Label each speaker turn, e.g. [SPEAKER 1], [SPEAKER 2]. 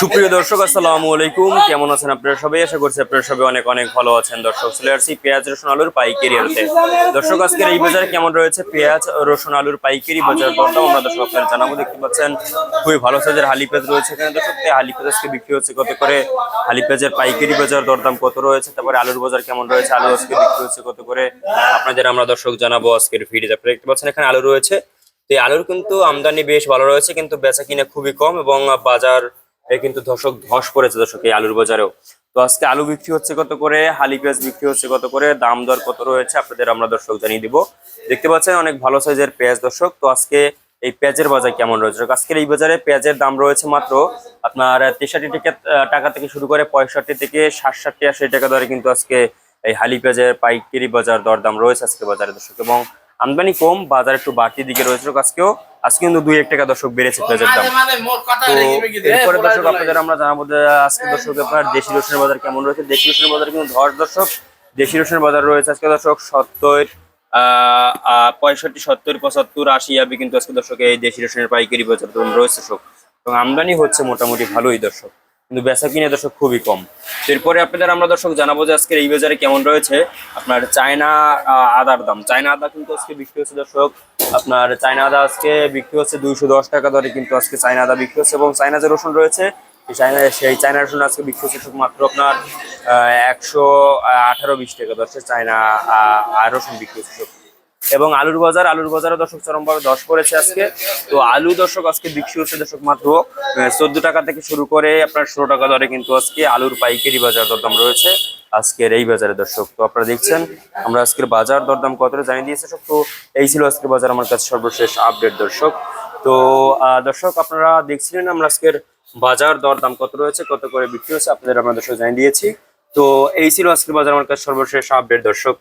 [SPEAKER 1] সুপ্রিয় দর্শক, আসসালামু আলাইকুম। কেমন আছেন আপনারা সবাই? আশা করছি আপনারা সবাই অনেক অনেক ভালো আছেন। দর্শক, চলে আসছি পেঁয়াজ, রসুন, আলুর পাইকারি আলুতে দর্শক, আজকের এই বাজারে কেমন রয়েছে? পেঁয়াজ, রসুন, আলুর পাইকারি বাজার দরদাম আমরা দর্শক আপনারা জানাব। দেখতে পাচ্ছেন, খুবই ভালো সাইজের হালি পেঁয়াজ রয়েছে এখানে। দর্শক হালি পেঁয়াজ আজকে বিক্রি হচ্ছে কত করে? হালি পেঁয়াজের পাইকারি বাজার দরদাম কত রয়েছে? তারপরে আলুর বাজার কেমন রয়েছে? আলু আজকে বিক্রি হচ্ছে কত করে? আপনাদের আমরা দর্শক জানাব আজকের ভিডিওতে আপনারা দেখতে পাচ্ছেন, এখানে আলু রয়েছে। তো এই আলুর কিন্তু আমদানি বেশ ভালো রয়েছে, কিন্তু বেচা কিনা খুবই কম এবং বাজার কিন্তু দর্শক ধস পড়েছে দর্শক এই আলুর বাজারেও। তো আজকে আলু বিক্রি হচ্ছে কত করে? হালি পেঁয়াজ বিক্রি হচ্ছে কত করে? দাম দর কত রয়েছে? আপনাদের আমরা দর্শক জানিয়ে দিব। দেখতে পাচ্ছেন অনেক ভালো সাইজের পেঁয়াজ দর্শক। তো আজকে এই পেঁয়াজের বাজার কেমন রয়েছে? আজকের এই বাজারে পেঁয়াজের দাম রয়েছে মাত্র আপনার তেষট্টি টাকা থেকে শুরু করে পঁয়ষট্টি থেকে ষাটষট্টি আশি টাকা দরে কিন্তু আজকে এই হালি পেঁয়াজের পাইকারি বাজার দরদাম রয়েছে আজকে বাজারে দর্শক। এবং আমদানি কম বাজার একটু বাড়তি দিকে রয়েছে আজকেও। আজকে কিন্তু দুই এক টাকা দর্শক বেড়েছে পেঁয়াজের দাম। তো এরপরে দর্শক আপনাদের আমরা জানাব যে আজকে দর্শক আপনার দেশি রসুনের বাজার কেমন রয়েছে? দেশি রসুনের বাজার কিন্তু ধর দর্শক দেশি রসুনের বাজার রয়েছে আজকে দর্শক সত্তর পঁয়ষট্টি সত্তর পঁচাত্তর আশি আবি কিন্তু আজকে দর্শক এই দেশি রসুনের পাইকারি বাজার রয়েছে দর্শক। এবং আমদানি হচ্ছে মোটামুটি ভালোই দর্শক। কিন্তু বেচা কিনে দর্শক খুবই কম। এরপরে আপনাদের আমরা দর্শক জানাব যে আজকের এই বাজারে কেমন রয়েছে আপনার চায়না আদার দাম। চায়না আদা কিন্তু আজকে বিক্রি হচ্ছে দর্শক, আপনার চায়না আদা আজকে বিক্রি হচ্ছে দুইশো দশ টাকা দরে কিন্তু আজকে চায়না আদা বিক্রি হচ্ছে এবং চায়না যে রসুন রয়েছে চায়না, সেই চায়না রসুন আজকে বিক্রি হচ্ছে শুধুমাত্র আপনার একশো আঠারো বিশ টাকা দশে চায়না রসুন বিক্রি হচ্ছে এবং আলুর বাজার, আলুর বাজারও দর্শক চরমভাবে দশ করেছে আজকে। তো আলু দর্শক, আজকে বিক্রি হচ্ছে দর্শক মাত্র চোদ্দ টাকা থেকে শুরু করে আপনার ষোলো টাকা দরে কিন্তু আজকে আলুর পাইকারি বাজার দরদাম রয়েছে আজকের এই বাজারে দর্শক। তো আপনারা দেখছেন, আমরা আজকের বাজার দরদাম কতটা জানিয়ে দিয়েছে সব তো এই ছিল আজকের বাজার, আমার কাছে সর্বশেষ আপডেট দর্শক। তো দর্শক আপনারা দেখছিলেন আমরা আজকের বাজার দরদাম কত রয়েছে, কত করে বিক্রি হচ্ছে, আপনাদের আমরা দর্শক জানিয়ে দিয়েছি। তো এই ছিল আজকের বাজার, আমার কাছে সর্বশেষ আপডেট দর্শক।